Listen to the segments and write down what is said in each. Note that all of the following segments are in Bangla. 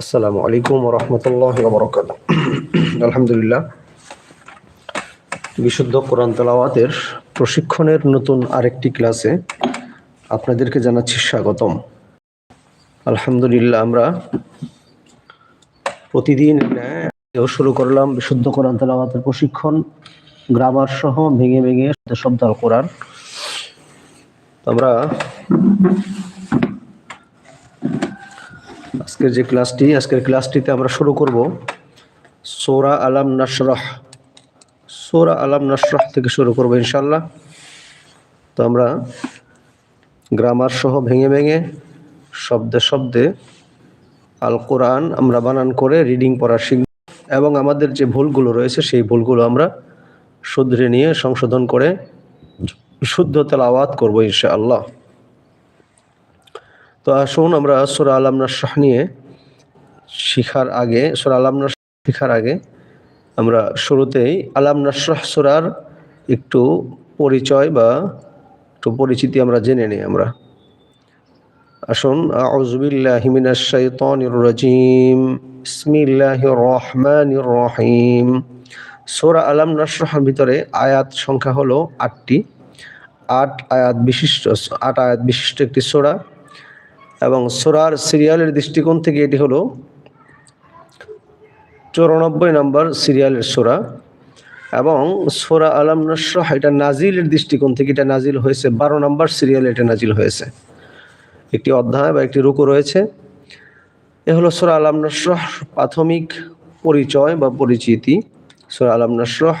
আসসালামু আলাইকুম রহমতুল্লাহ বরকাত আলহামদুলিল্লাহ বিশুদ্ধ কোরআন তেলাওয়াতের প্রশিক্ষণের নতুন আরেকটি ক্লাসে আপনাদেরকে জানাচ্ছি স্বাগতম। আলহামদুলিল্লাহ, আমরা প্রতিদিন শুরু করলাম বিশুদ্ধ কোরআন তেলাওয়াতের প্রশিক্ষণ, গ্রামার সহ ভেঙে ভেঙে শব্দ কোরআন। আমরা আজকের যে ক্লাসটি, আজকের ক্লাসটিতে আমরা শুরু করব সোরা আলাম নাসরাহ। সোরা আলাম নাসরাহ থেকে শুরু করব ইনশাল্লাহ তো আমরা গ্রামার সহ ভেঙে ভেঙে শব্দে শব্দে আল কোরআন আমরা বানান করে রিডিং পড়া শিখব এবং আমাদের যে ভুলগুলো রয়েছে সেই ভুলগুলো আমরা শুধরে নিয়ে সংশোধন করে শুদ্ধ তেলাওয়াত করব ইনশাআল্লাহ। তো আসুন আমরা সোরা আলাম নাসরাহ নিয়ে শিখার আগে, সোরা আলাম নাসরাহ শিখার আগে আমরা শুরুতেই আলাম নাসরাহ সুরার একটু পরিচয় বা একটু পরিচিতি আমরা জেনে নিই আমরা। আসুন আউজবিল্লাহি মিনাশ শাইতানির রাজিম। বিসমিল্লাহির রহমানির রহিম। সোরা আলাম নাসরাহর ভিতরে আয়াত সংখ্যা হলো আটটি। আট আয়াত বিশিষ্ট, আট আয়াত বিশিষ্ট একটি সোরা। এবং সোরার সিরিয়ালের দৃষ্টিকোণ থেকে এটি হলো চৌরানব্বই নম্বর সিরিয়ালের সোরা এবং সোরা আলম নসরাহ এটা নাজিলের দৃষ্টিকোণ থেকে এটা নাজিল হয়েছে। বারো নম্বর সিরিয়ালে এটা নাজিল হয়েছে। একটি অধ্যায় বা একটি রুকু রয়েছে। এ হলো সোরা আলম নসরাহ প্রাথমিক পরিচয় বা পরিচিতি। সোরা আলম নসরাহ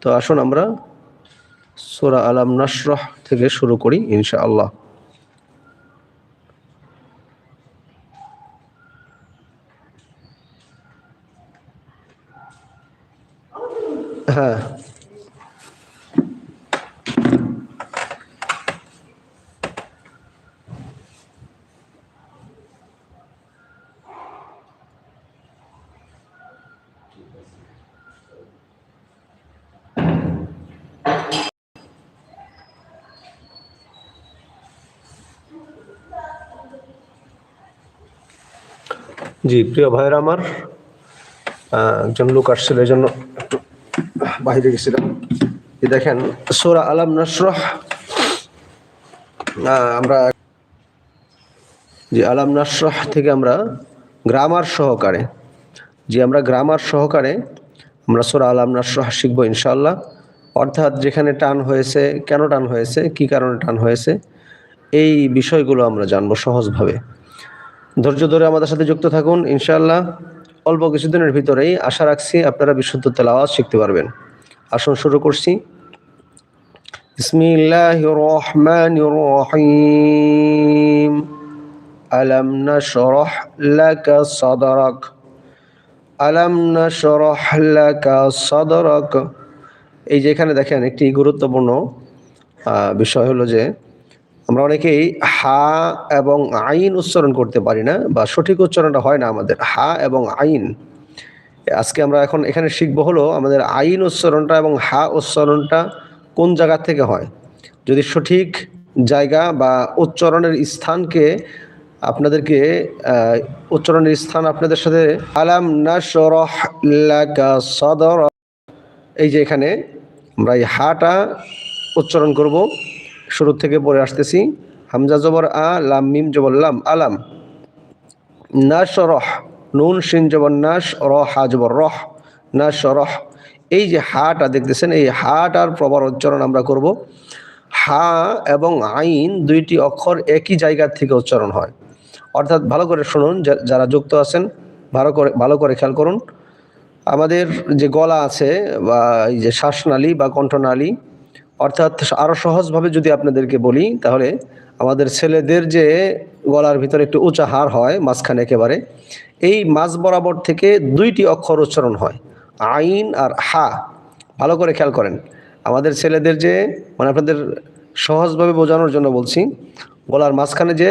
তো আসুন আমরা সোরা আলম নসরাহ থেকে শুরু করি ইনশাআল্লাহ। হ্যাঁ জি প্রিয় ভাইয়ের আমার আহ, একজন লোক আসছিল এই জন্য একটু বাইরে গেছিলাম। দেখেন, সোরা আলাম নসরহ। আমরা যে আলাম নসরহ থেকে আমরা গ্রামার সহকারে, যে আমরা গ্রামার সহকারে আমরা সোরা আলাম নসরহ শিখব ইনশাল্লাহ অর্থাৎ যেখানে টান হয়েছে, কেন টান হয়েছে, কি কারণে টান হয়েছে, এই বিষয়গুলো আমরা জানব সহজভাবে। ধৈর্য ধরে আমাদের সাথে যুক্ত থাকুন ইনশাল্লাহ অল্প কিছুদিনের ভিতরেই আশা রাখছি আপনারা বিশুদ্ধ তেলাওয়াত শিখতে পারবেন। আসুন শুরু করছি। বিসমিল্লাহির রহমানির রহিম আলাম নাশরাহ লাকা সাদরাক। আলাম নাশরাহ লাকা সাদরাক। এই যে এখানে দেখেন একটি গুরুত্বপূর্ণ বিষয় হলো যে আমরা অনেকেই হা এবং আইন উচ্চারণ করতে পারি না বা সঠিক উচ্চারণটা হয় না আমাদের। হা এবং আইন। আজকে আমরা এখন এখানে শিখব হলো আমাদের আইন উচ্চারণটা এবং হা উচ্চারণটা কোন জায়গা থেকে হয়। যদি সঠিক জায়গা বা উচ্চারণের স্থানকে আপনাদেরকে উচ্চারণের স্থান আপনাদের সাথে আলাম না সরহ সদর। এই যে এখানে আমরা এই হাটা উচ্চারণ করব। শুরু থেকে পরে আসতেছি। হামজা জবর আ, লাম, মিম, জবর লাম, আলাম। না রহ নুন শিন জবর নাশ র হা জবর রহ, নাশ, রহ। এই যে হাটা দেখতেছেন, এই হাটার প্রবার উচ্চারণ আমরা করব। হা এবং আইন দুইটি অক্ষর একই জায়গা থেকে উচ্চারণ হয়। অর্থাৎ ভালো করে শুনুন যারা যুক্ত আছেন, ভালো করে ভালো করে খেয়াল করুন। আমাদের যে গলা আছে বা এই যে শ্বাসনালী বা কণ্ঠনালী, অর্থাৎ আরও সহজভাবে যদি আপনাদেরকে বলি, তাহলে আমাদের ছেলেদের যে গলার ভিতরে একটু উঁচা হার হয়, মাঝখানে একেবারে, এই মাঝ বরাবর থেকে দুইটি অক্ষর উচ্চারণ হয়, আইন আর হা। ভালো করে খেয়াল করেন। আমাদের ছেলেদের যে মানে আপনাদের সহজভাবে বোঝানোর জন্য বলছি, গলার মাঝখানে যে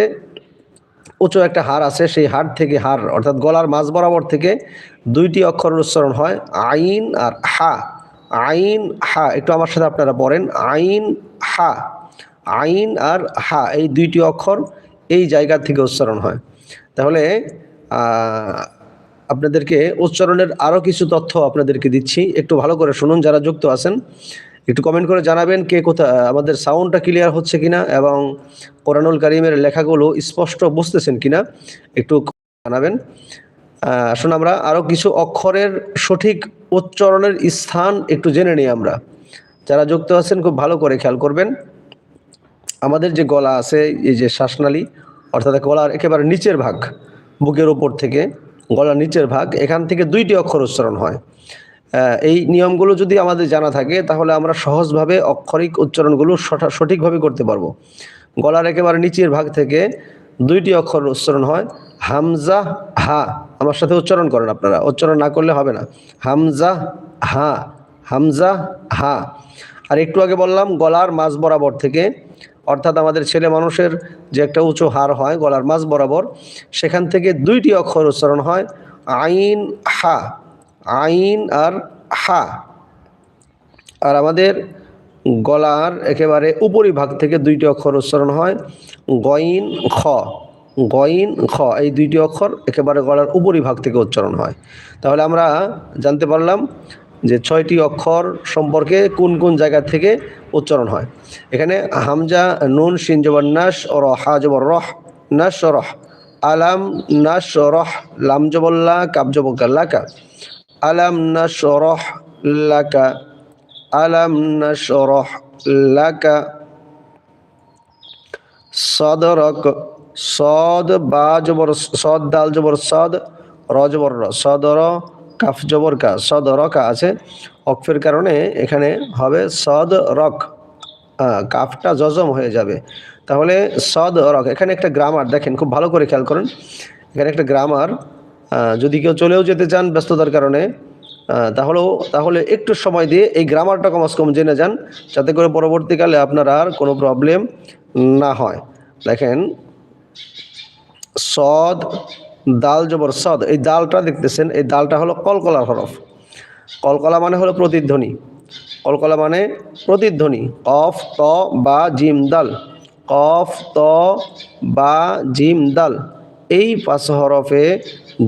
উঁচু একটা হার আছে, সেই হার থেকে হার অর্থাৎ গলার মাঝ বরাবর থেকে দুইটি অক্ষরের উচ্চারণ হয়, আইন আর হা। আইন, হা, একটু আমার সাথে আপনারা পড়েন, আইন, হা। আইন আর হা, এই দুইটি অক্ষর এই জায়গা থেকে উচ্চারণ হয়। তাহলে আপনাদেরকে উচ্চারণের আরও কিছু তথ্য আপনাদেরকে দিচ্ছি। একটু ভালো করে শুনুন যারা যুক্ত আছেন। একটু কমেন্ট করে জানাবেন কে কোথা, আমাদের সাউন্ডটা ক্লিয়ার হচ্ছে কিনা এবং কোরআনুল কারিমের লেখাগুলো স্পষ্ট বুঝতেছেন কিনা একটু জানাবেন। আসুন আমরা আরও কিছু অক্ষরের সঠিক উচ্চারণের স্থান একটু জেনে নিই আমরা। যারা যুক্ত আছেন খুব ভালো করে খেয়াল করবেন। আমাদের যে গলা আছে, এই যে শ্বাসনালী, অর্থাৎ গলার একেবারে নিচের ভাগ, বুকের ওপর থেকে গলার নিচের ভাগ, এখান থেকে দুইটি অক্ষর উচ্চারণ হয়। এই নিয়মগুলো যদি আমাদের জানা থাকে, তাহলে আমরা সহজভাবে অক্ষরিক উচ্চারণগুলো সঠা- সঠিকভাবে করতে পারব। গলার একেবারে নিচের ভাগ থেকে দুইটি অক্ষর উচ্চারণ হয়, হামজা, হা। আমার সাথে উচ্চারণ করেন আপনারা, উচ্চারণ না করলে হবে না। হামজা, হা। হামজা, হা। আর একটু আগে বললাম, গলার মাঝ বরাবর থেকে অর্থাৎ আমাদের ছেলে মানুষের যে একটা উঁচু হার হয়, গলার মাঝ বরাবর, সেখান থেকে দুইটি অক্ষর উচ্চারণ হয়, আইন, হা। আইন আর হা। আর আমাদের গলার একেবারে উপরিভাগ থেকে দুইটি অক্ষর উচ্চারণ হয়, গইন খ গইন খ এই দুইটি অক্ষর একেবারে গলার উপরিভাগ থেকে উচ্চারণ হয়। তাহলে আমরা জানতে পারলাম যে ছয়টি অক্ষর সম্পর্কে কোন কোন জায়গা থেকে উচ্চারণ হয়। এখানে হামজা, নুন সিন জবর নাস ও হা জবর রহ, নাস, রহ, আলাম, নাস, রহ, লাম জবল্লা কাব জবর লাকা আলাম, নাস, রহ লাকা আলাম নাশরহ লাকা সদরক সদ বা, জবর, সদ, দাল, জবর, সদ, র সদর কাফ জবর কা সদর কা আছে। অক্ষের কারণে এখানে হবে সদ রক। কাফটা জজম হয়ে যাবে। তাহলে সদ রক, এখানে একটা গ্রামার দেখেন, খুব ভালো করে খেয়াল করেন। এখানে একটা গ্রামার যদি কেউ চলেও যেতে চান ব্যস্ততার কারণে তাহলেও, তাহলে একটু সময় দিয়ে এই গ্রামারটা কমাস কম জেনে যান, যাতে করে পরবর্তীকালে আপনার আর কোনো প্রবলেম না হয়। দেখেন, সদ দাল জবর সদ, এই দালটা দেখতেছেন, এই দালটা হলো কলকলার হরফ। কলকলা মানে হলো প্রতিধ্বনি। কলকলা মানে প্রতিধ্বনি। কফ, ত, বা, জিম, দাল। কফ, ত, বা, জিম, দাল। এই পাঁচ হরফে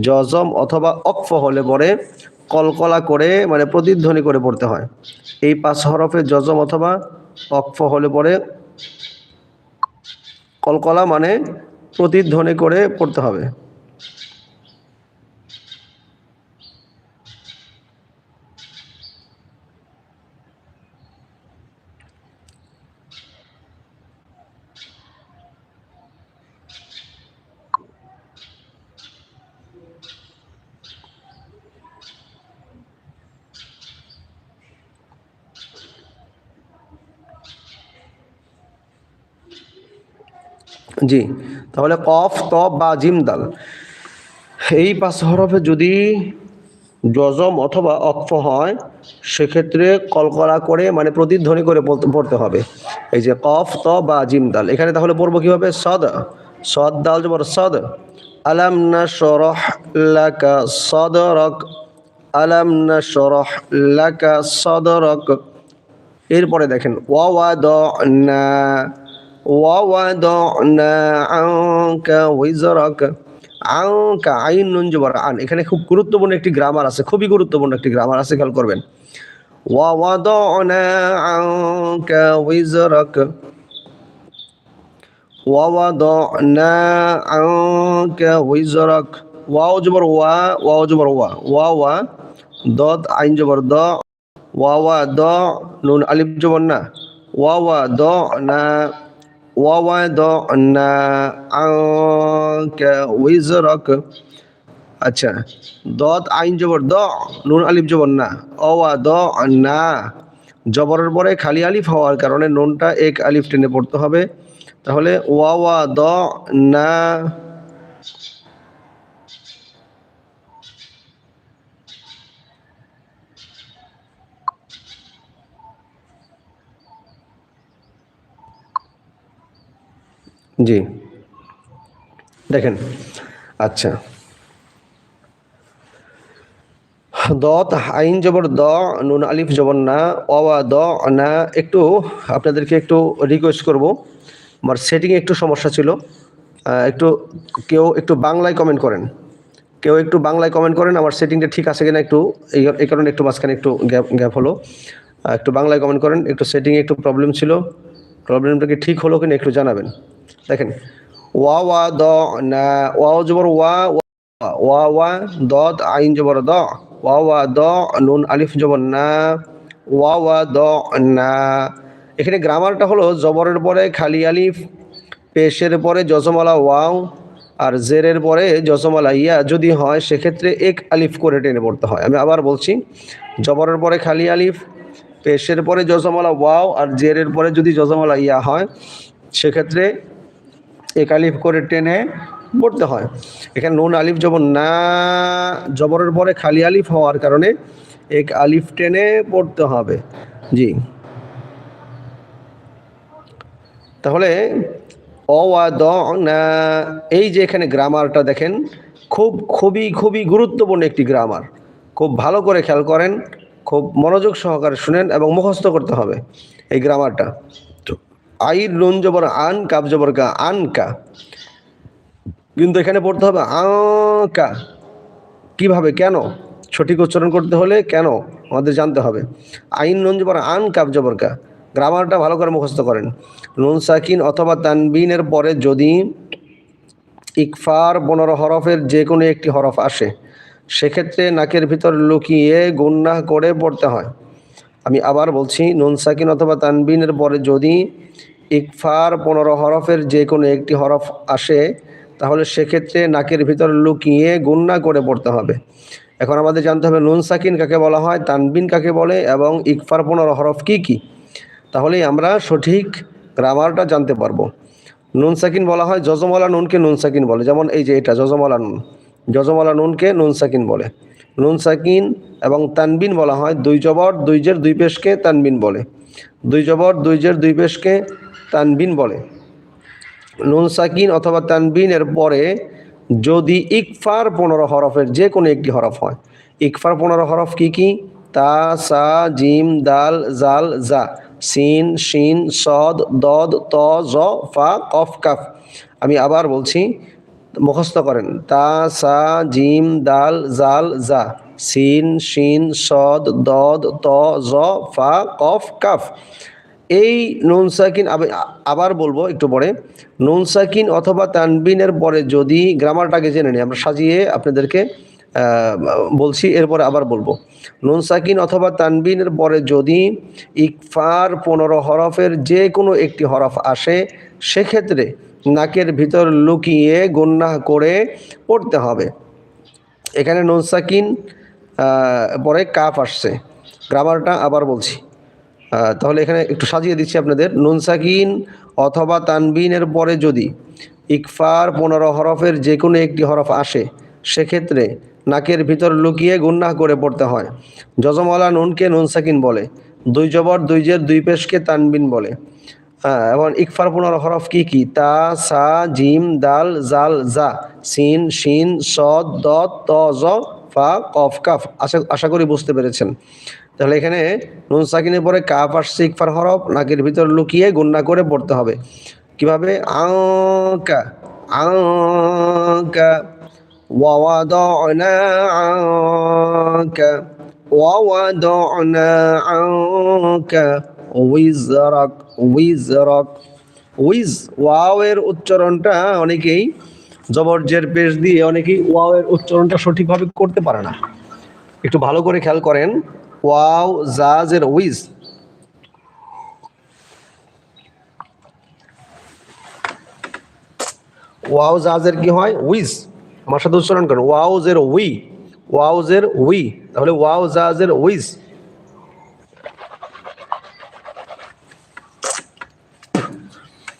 জজম অথবা অক্ফ হলে পরে কলকলা করে মানে প্রতিধ্বনি করে পড়তে হয়। এই পাঁচ হরফে জজম অথবা অক্ফ হলে পরে কলকলা মানে প্রতিধ্বনি করে পড়তে হবে। জি, তাহলে কফ ত বা জিম দাল। এই পাঁচ হরফে যদি জজম অথবা অক্ফ হয়, সেক্ষেত্রে কলকলা করে মানে প্রতিধ্বনি করে পড়তে হবে। এই যে কফ ত বা জিম দাল। এখানে তাহলে পড়ব কীভাবে? সদ। সদ দাল জবর সদ। আলাম না সরহ লাকা সদরক। আলাম না সরহ লাকা সদরক। এরপরে দেখেন, ওয়া ওয়া দ না। ওয়া ওয়া আইন নুন আন এখানে খুব গুরুত্বপূর্ণ একটি গ্রামার আছে, খুবই গুরুত্বপূর্ণ একটি গ্রামার আছে, খেয়াল করবেন। ওয়া ওয়া ওয়া ওয়া ওয়া ওয়া ওয়া ওয়া আইন দ দ নুন আলিফ জবর না ওয়াওয়া দ না দ না আনকা উইজরাক আচ্ছা দত আইন জবর, দ, নুন আলিফ জবর না। ওয়া দ না জবরের পরে খালি আলিফ হওয়ার কারণে নুনটা এক আলিফ টেনে পড়তে হবে। তাহলে ওয়াওয়া দ না জি। দেখেন আচ্ছা। দত, আইন জবর দ, নুন, আলিফ জবর না অওয়া দ, না, একটু আপনাদেরকে একটু রিকোয়েস্ট করব। আমার সেটিংয়ে একটু সমস্যা ছিল। একটু কেউ একটু বাংলায় কমেন্ট করেন। কেউ একটু বাংলায় কমেন্ট করেন, আমার সেটিংটা ঠিক আছে কিনা একটু, এই কারণে একটু মাঝখানে একটু গ্যাপ গ্যাপ হলো। একটু বাংলায় কমেন্ট করেন, একটু সেটিংয়ে একটু প্রবলেম ছিল। প্রবলেমটা কি ঠিক হলো কিনা একটু জানাবেন। দেখেন। ওয়া ওয়া, দ, না, ওয়াও জবর ওয়া ওয়া ওয়া ওয়া, দদ, আইন জবর দ, ওয়া ওয়া, দ, নুন, আলিফ জবর না, ওয়া ওয়া, দ, না। এখানে গ্রামারটা হলো জবরের পরে খালি আলিফ, পেশের পরে জজমালা ওয়াও, আর জেরের পরে জজমালা ইয়া। যদি হয়, সেক্ষেত্রে এক আলিফ করে টেনে পড়তে হয়। আমি আবার বলছি, জবরের পরে খালি আলিফ, পেশের পরে জজমালা ওয়াও, আর জেরের পরে যদি জজমালা ইয়া হয়, সেক্ষেত্রে এক আলিফ করে টেনে পড়তে হয়। এখানে নুন আলিফ জবর না জবরের পরে খালি আলিফ হওয়ার কারণে এক আলিফ টেনে পড়তে হবে। জি। তাহলে না এই যে এখানে গ্রামারটা দেখেন, খুব, খুবই খুবই গুরুত্বপূর্ণ একটি গ্রামার। খুব ভালো করে খেয়াল করেন, খুব মনোযোগ সহকারে শুনেন এবং মুখস্থ করতে হবে এই গ্রামারটা। আইর নুন জবর আন কাব জবর কা আন কা। কিন্তু এখানে পড়তে হবে আঁকা কীভাবে? কেন? সঠিক উচ্চারণ করতে হলে কেন? আমাদের জানতে হবে। আইন নুন জবর আন কাব জবর কা গ্রামারটা ভালো করে মুখস্থ করেন। নুন সাকিন অথবা তানবিনের পরে যদি ইকফার পনেরো হরফের যে কোনো একটি হরফ আসে, সেক্ষেত্রে নাকের ভিতর লুকিয়ে গুন্না করে পড়তে হয়। আমি আবার বলছি, নুন সাকিন অথবা তানবিনের পরে যদি ইকফার পনেরো হরফের যে কোনো একটি হরফ আসে, তাহলে সেক্ষেত্রে নাকের ভিতর লুকিয়ে গুন্না করে পড়তে হবে। এখন আমাদের জানতে হবে নুন সাকিন কাকে বলা হয়, তানবিন কাকে বলে, এবং ইকফার পনেরো হরফ কি কি। তাহলেই আমরা সঠিক গ্রামারটা জানতে পারব। নুন সাকিন বলা হয় যজমালা নুনকে নুন সাকিন বলে, যেমন এই যে এটা, যজমালা নুন। যজমালা নুনকে নুন সাকিন বলে। নুন সাকিন এবং তানবিন বলা হয় দুই জবর, দুই জের, দুই পেশকে তানবিন বলে। দুই জবর, দুই জের, দুই পেশকে তানবিন বলে। নুন সাকিন অথবা তানবিনের পরে যদি ইকফার পনেরো হরফের যে কোনো একটি হরফ হয়। ইকফার পনেরো হরফ কি কি? তা, সা, জিম, দাল, জাল, জা, সিন, শিন, সদ, দদ, ত, জ, ফা, কফ, কাফ। আমি আবার বলছি, মুখস্থ করেন। তা, সা, জিম, দাল, জাল, জা। সিন, শিন, সদ, দদ, ত, জ, ফা, কফ, কাফ। এই নুন সাকিন, আবে- আবার বলব একটু পরে। নুন সাকিন অথবা তানবিনের পরে যদি গ্রামারটাকে জেনে নিই, আমরা সাজিয়ে আপনাদেরকে বলছি, এরপরে আবার বলব। নুন সাকিন অথবা তানবিনের পরে যদি ইকফার পনেরো হরফের যে কোনো একটি হরফ আসে, সেক্ষেত্রে নাকের ভিতর লুকিয়ে গুন্নাহ করে পড়তে হবে। এখানে নুন সাকিন পরে কাফ আসছে। গ্রামারটা আবার বলছি। তাহলে এখানে একটু সাজিয়ে দিচ্ছি আপনাদের। নুন সাকিন অথবা তানবিনের পরে যদি ইকফার পনেরো হরফের যে কোনো একটি হরফ আসে, সেক্ষেত্রে নাকের ভিতর লুকিয়ে গুন্নাহ করে পড়তে হয়। যজমলা নুনকে নুন সাকিন বলে। দুই জবর, দুই জের, দুই পেশকে তানবিন বলে। এবং ইকফার পনেরো হরফ কি কি? তা, সা, জিম, দাল, জাল, জা, সিন, শিন, সদ দ ত, জ ফা কফ কাফ আশা আশা করি বুঝতে পেরেছেন তাহলে এখানে নুন সাকিনের পরে কাফ আসছে ইকফার হরফ নাকের ভিতর লুকিয়ে গুন্না করে পড়তে হবে কিভাবে আঁকা আঁকা ووضعنا عنك ووضعنا عنك وزرك وزرك উইজ ওয়াওয়ের উচ্চারণটা অনেকেই জবরজের পেশ দিয়ে অনেকেই ওয়াওয়ের উচ্চারণটা সঠিকভাবে করতে পারে না। একটু ভালো করে খেয়াল করেন। ওয়াও জাজের উইজ। ওয়াও জাজের কি হয়? উইজ। আমার সাথে উচ্চারণ করেন। ওয়াও, জের, উই। ওয়াও, জের, উই। তাহলে ওয়াও জাজের উইজ।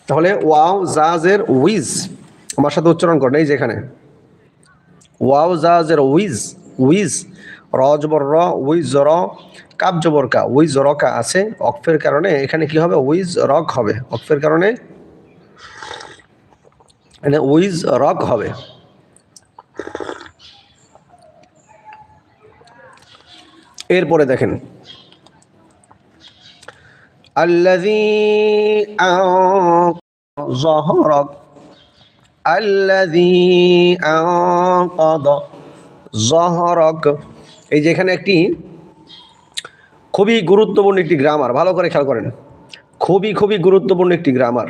তাহলে ওয়াও জাজের উইজ। আমার সাথে উচ্চারণ করেন, এই যেখানে ওয়াও জা জের উইজ উইজ, র জবর র, উইজ র, কাপ জবর কা, উইজ র কা আছে অক্ফের কারণে এখানে কি হবে? উইজ রক হবে। অক্ফের কারণে এখানে উইজ রক হবে। এরপরে দেখেন। আল্লাযী আযহারাক আল্লাদি জহরক এই যে এখানে একটি খুবই গুরুত্বপূর্ণ একটি গ্রামার ভালো করে খেয়াল করেন। খুবই খুবই গুরুত্বপূর্ণ একটি গ্রামার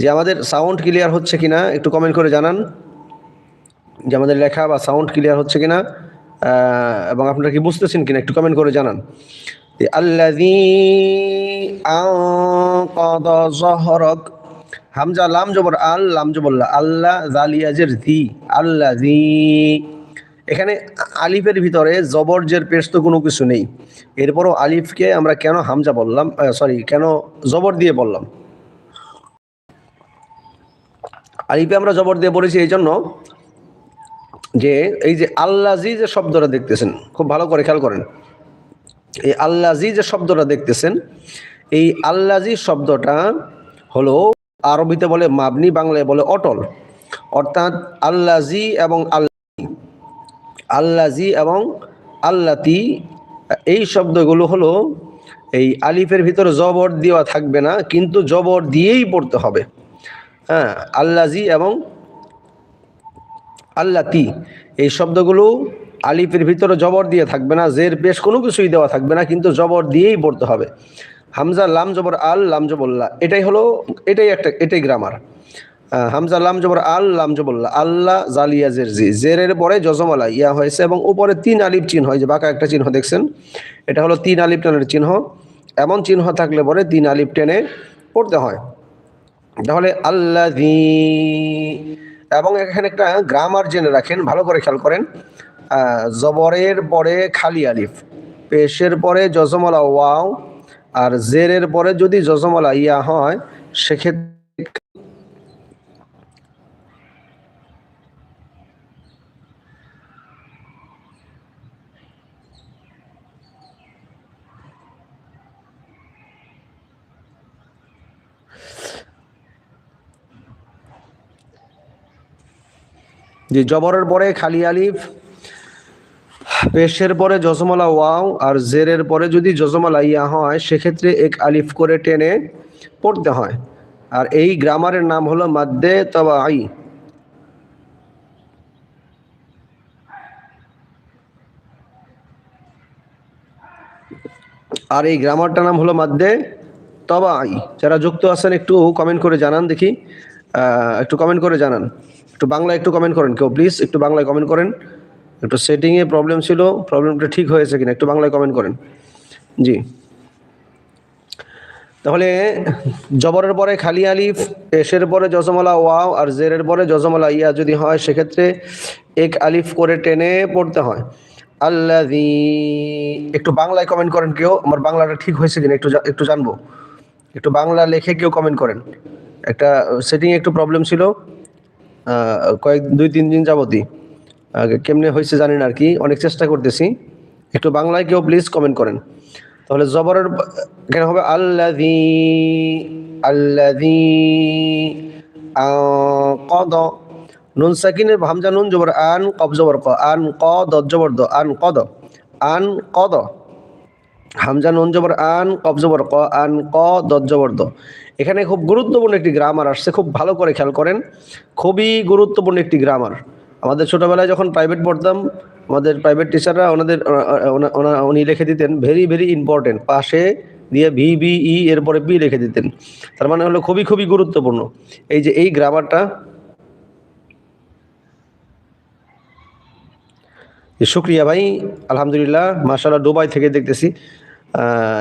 যে আমাদের সাউন্ড ক্লিয়ার হচ্ছে কিনা, একটু কমেন্ট করে জানান। যে আমাদের লেখা বা সাউন্ড ক্লিয়ার হচ্ছে কিনা এবং আপনারা কি বুঝতেছেন কিনা, একটু কমেন্ট করে জানান। আল্লাদি আনকদ জহরক হামজা লাম জবর আল, লাম জবর আল্লাহ জালিয়াজের জি আল্লাহ জি। এখানে আলিফের ভিতরে জবরজের পেশ তো কোনো কিছু নেই। এরপরও আলিফকে আমরা কেন হামজা বললাম সরি কেন জবর দিয়ে বললাম? আলিফে আমরা জবর দিয়ে বলেছি এই জন্য যে, এই যে আল্লাজি যে শব্দটা দেখতেছেন, খুব ভালো করে খেয়াল করেন। এই আল্লাজি যে শব্দটা দেখতেছেন, এই আল্লাজি শব্দটা হলো আরবিতে বলে মাবনি, বাংলায় বলে অটল। অর্থাৎ আল্লাজি এবং আল্লাহ আল্লাজি এবং আল্লাতি, এই শব্দগুলো হলো এই আলিফের ভিতরে জবর দেওয়া থাকবে না, কিন্তু জবর দিয়েই পড়তে হবে। হ্যাঁ আল্লাজি এবং আল্লাতি, এই শব্দগুলো আলিফের ভিতরে জবর দিয়ে থাকবে না, জের পেশ কোনো কিছুই দেওয়া থাকবে না, কিন্তু জবর দিয়েই পড়তে হবে। হামজা, লাম, জবর, আল, লাম জবল্লা এটাই হলো, এটাই একটা, এটাই গ্রামার হামজা, লাম, জবর, আল, লাম জবল্লা আল্লাহ জালিয়া জের জি জেরের পরে জজমালা, ইয়া হয়েছে, এবং উপরে তিন আলিফ চিহ্ন হয় যে বাঁকা একটা চিহ্ন দেখছেন, এটা হলো তিন আলিফ টেনের চিহ্ন। এমন চিহ্ন থাকলে পরে তিন আলিফ টেনে পড়তে হয়। তাহলে আল্লাযী, এবং এখানে একটা গ্রামার জেনে রাখেন, ভালো করে খেয়াল করেন। জবরের পরে খালি আলিফ, পেশের পরে জজমলা, ওয়াও আর জেরের পরে যদি জজমলা ইয়া হয় সেক্ষেত্রে যে জবরের পরে খালি আলিফ পেশের পরে জজমলা ওয়াও আর জেরের পরে যদি জজমলা ইয়া হয়, সেক্ষেত্রে এক আলিফ করে টেনে পড়তে হয়। আর এই গ্রামারের নাম হলো মাদ্দে তবা আই আর এই গ্রামারটার নাম হলো মাদ্দে তবা আই যারা যুক্ত আছেন, একটু কমেন্ট করে জানান দেখি। একটু কমেন্ট করে জানান। একটু বাংলা একটু কমেন্ট করেন কেউ প্লিজ একটু বাংলায় কমেন্ট করেন। একটু সেটিংয়ে প্রবলেম ছিল প্রবলেমটা ঠিক হয়েছে কিনা, একটু বাংলায় কমেন্ট করেন। জি। তাহলে, জবরের পরে খালি আলিফ এসের পরে জজমলা ওয়াও, আর জেরের পরে জজমলা ইয়া যদি হয়, সেক্ষেত্রে এক আলিফ করে টেনে পড়তে হয়। আল্লাযী, একটু বাংলায় কমেন্ট করেন কেউ, আমার বাংলাটা ঠিক হয়েছে কিনা, একটু একটু জানব। একটু বাংলা লেখে কেউ কমেন্ট করেন। একটা সেটিং একটু প্রবলেম ছিল কয়েক, দুই, তিন দিন যাবতই। আগে কেমনে হয়েছে জানি না আর কি, অনেক চেষ্টা করতেছি। একটু বাংলায় কেউ প্লিজ কমেন্ট করেন। তাহলে জবরের, কেন হবে? আল্লাযী আল্লাযী কদ নুন সাকিনের হামজা নুন, জবর আন কব জবর ক আন ক জবর দ আন কদ আন কদ হামজা নুন, জবর আন কব জবর ক আন ক দ জবর দ। এখানে খুব গুরুত্বপূর্ণ একটি গ্রামার আসছে, খুব ভালো করে খেয়াল করেন। খুবই গুরুত্বপূর্ণ একটি গ্রামার আমাদের ছোটবেলায় যখন প্রাইভেট পড়তাম, আমাদের প্রাইভেট টিচাররা ওনাদের, ওনা- ওনা- উনি লিখে দিতেন ভেরি ভেরি ইম্পর্টেন্ট পাশে দিয়ে ভি বি ই এরপরে বি লিখে দিতেন। তার মানে হলো খুবই খুবই গুরুত্বপূর্ণ। এই যে এই গ্রামারটা শুক্রিয়া ভাই, আলহামদুলিল্লাহ, মাশাআল্লাহ, দুবাই থেকে দেখতেছি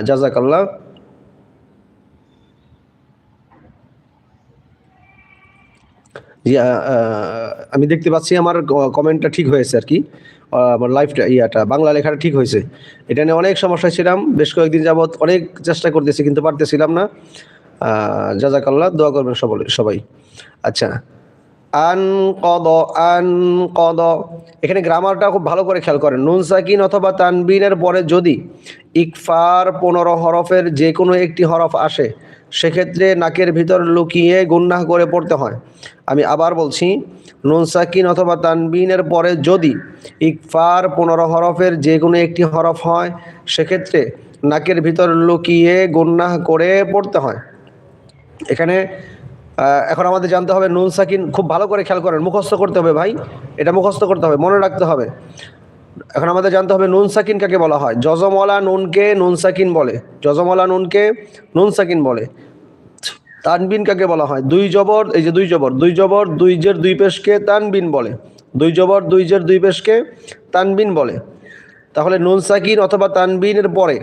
জাজাকাল্লাহ। আমি দেখতে পাচ্ছি আমার কমেন্টটা ঠিক হয়েছে আর কি। আমার লাইফটা ইয়াটা বাংলা লেখাটা ঠিক হয়েছে। এটা নিয়ে অনেক সমস্যায় ছিলাম বেশ কয়েকদিন যাবৎ অনেক চেষ্টা করতেছি কিন্তু পারতেছিলাম না। আহ, জাজাকাল্লাহ দোয়া করবেন সবাই সবাই। আচ্ছা আন কদ আন কদ। এখানে গ্রামারটা খুব ভালো করে খেয়াল করেন। নুন সাকিন অথবা তানবিনের পরে যদি ইকফার পনেরো হরফের যে কোনো একটি হরফ আসে সেক্ষেত্রে নাকের ভিতর লুকিয়ে গুন্নাহ করে পড়তে হয়। আমি আবার বলছি, নুন সাকিন অথবা তানবিনের পরে যদি ইকফার পনেরো হরফের যে কোনো একটি হরফ হয়, সেক্ষেত্রে নাকের ভিতর লুকিয়ে গুন্নাহ করে পড়তে হয়। এখানে এখন আমাদের জানতে হবে নুন সাকিন খুব ভালো করে খেয়াল করেন, মুখস্থ করতে হবে ভাই, এটা মুখস্থ করতে হবে, মনে রাখতে হবে। এখন আমাদের জানতে হবে নুন সাকিন কাকে বলা হয়? যজমলা নুনকে নুন সাকিন বলে। যজমলা নুনকে নুন সাকিন বলে। তানবিন কাকে বলা হয়? দুই জবর, এই যে দুই জবর দুই জবর, দুই জের দুই পেশকে তানবিন বলে। দুই জবর, দুই জের দুই পেশকে তানবিন বলে। তাহলে নুন সাকিন অথবা তানবিনের পরে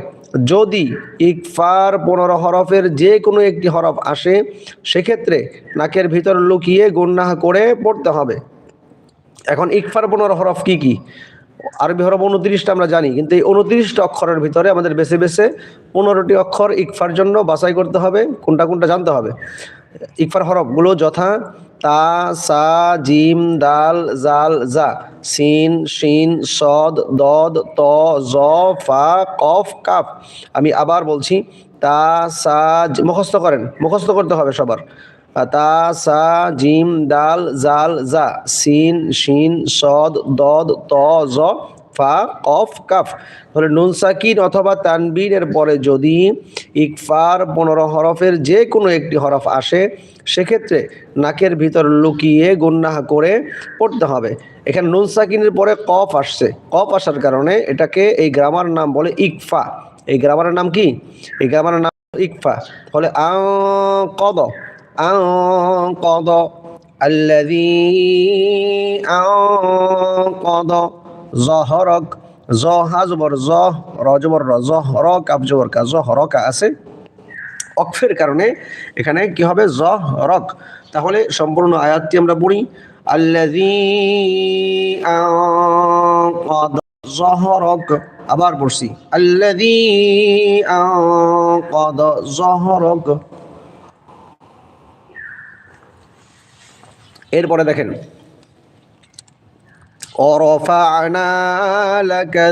যদি ইকফার পনেরো হরফের যে কোনো একটি হরফ আসে, সেক্ষেত্রে নাকের ভিতর লুকিয়ে গুন্নাহ করে পড়তে হবে। এখন ইকফার পনেরো হরফ কি কি? আরবি হরফ উনত্রিশটা আমরা জানি, কিন্তু এই উনত্রিশটা অক্ষরের ভিতরে আমাদের বেছে বেছে পনেরোটি অক্ষর ইকফার জন্য বাছাই করতে হবে, কোনটা কোনটা জানতে হবে। ইকফার হরফগুলো যথা, তা, সা, জিম, দাল, জাল, জা, সিন, শিন, সদ, দদ, ত, জ, ফা, কফ, কাফ। আমি আবার বলছি, তা, সা মুখস্থ করেন, মুখস্থ করতে হবে সবার। তা সা, জিম, দাল, জাল, জা, সিন, শিন, সদ, দদ, ত, জ, ফা, কফ, কাফ। তাহলে নুন সাকিন অথবা তানবিনের পরে যদি ইকফার পনেরো হরফের যে কোনো একটি হরফ আসে, সেক্ষেত্রে নাকের ভিতর লুকিয়ে গুন্নাহ করে পড়তে হবে। এখানে নুন সাকিনের পরে কফ আসছে। কফ আসার কারণে এটাকে এই গ্রামার নাম বলে ইকফা। এই গ্রামারের নাম কি? এই গ্রামারের নাম ইকফা। তাহলে আ কদ أنقض الذي أنقض ظهرك ظه জবর জ র জবর র জহর কাপ জবর কা জহরকা আছে অক্ষের কারণে এখানে কি হবে জহরক তাহলে সম্পূর্ণ আয়াতটি আমরা পড়ি আল্লাযী আনকাদ জহরক আবার পড়ছি আল্লাযী আনকাদ জহরক এরপরে দেখেন। লাকা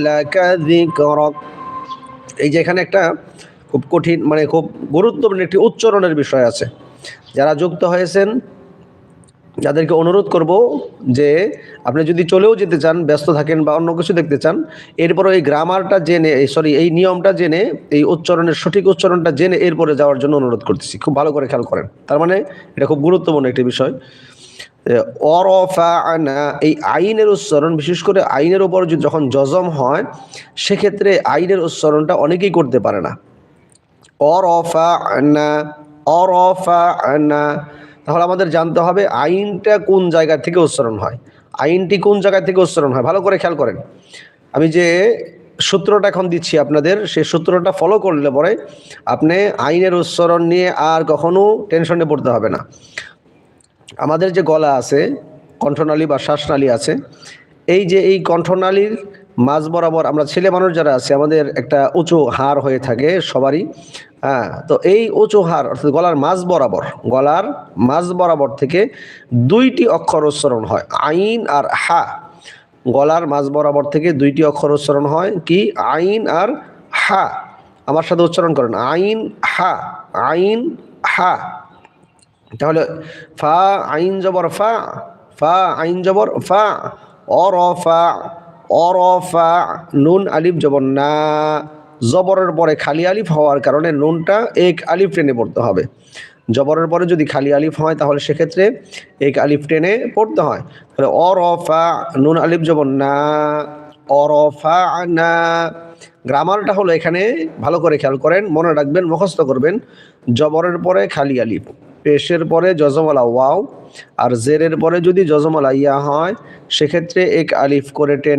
লাকা এই যে এখানে একটা খুব কঠিন মানে খুব গুরুত্বপূর্ণ একটি উচ্চারণের বিষয় আছে। যারা যুক্ত হয়েছেন যাদেরকে অনুরোধ করব যে আপনি যদি চলেও যেতে চান, ব্যস্ত থাকেন বা অন্য কিছু দেখতে চান এরপরে এই গ্রামারটা জেনে সরি এই নিয়মটা জেনে, এই উচ্চারণের সঠিক উচ্চারণটা জেনে এরপরে যাওয়ার জন্য অনুরোধ করতেছি। খুব ভালো করে খেয়াল করেন। তার মানে এটা খুব গুরুত্বপূর্ণ একটি বিষয়। এই আইনের উচ্চারণ, বিশেষ করে আইনের যদি যখন জজম হয়, সেক্ষেত্রে আইনের উচ্চারণটা অনেকেই করতে পারে না। অরফা আনা অরফা আনা তাহলে আমাদের জানতে হবে আইনটা কোন জায়গা থেকে উচ্চারণ হয়। আইনটি কোন জায়গা থেকে উচ্চারণ হয়? ভালো করে খেয়াল করেন। আমি যে সূত্রটা এখন দিচ্ছি আপনাদের সেই সূত্রটা ফলো করলে পরে আপনি আইনের উচ্চারণ নিয়ে আর কখনো টেনশনে পড়তে হবে না। আমাদের যে গলা আছে, কণ্ঠনালী বা শ্বাসনালী আছে, এই যে এই কণ্ঠনালীর মাঝ বরাবর আমরা ছেলে মানুষ যারা আছে, আমাদের একটা উঁচু হাড় হয়ে থাকে সবারই। হ্যাঁ তো এই উঁচু হাড়, অর্থাৎ গলার মাঝ বরাবর, গলার মাঝ বরাবর থেকে দুইটি অক্ষর উচ্চারণ হয়, আইন আর হা। গলার মাঝ বরাবর থেকে দুইটি অক্ষর উচ্চারণ হয়, কি? আইন আর হা। আমার সাথে উচ্চারণ করেন, আইন, হা আইন, হা। তাহলে ফা, আইন জবর ফা ফা, আইন জবর ফা অরফা অরফা নুন আলিফ জবর না। জবরের পরে খালি আলিফ হওয়ার কারণে নুনটা এক আলিফ টেনে পড়তে হবে। জবরের পরে যদি খালি আলিফ হয় তাহলে সেক্ষেত্রে এক আলিফ টেনে পড়তে হয়। তাহলে অরফা নুন আলিফ জবর না, অরফা না। গ্রামারটা হলো এখানে ভালো করে খেয়াল করেন, মনে রাখবেন, মুখস্থ করবেন। জবরের পরে খালি আলিফ, পেশের পরে যজমালা ওয়াও, আর জেরের পরে যদি যজমালা ইয়া হয়, সেক্ষেত্রে এক আলিফ করে টেনে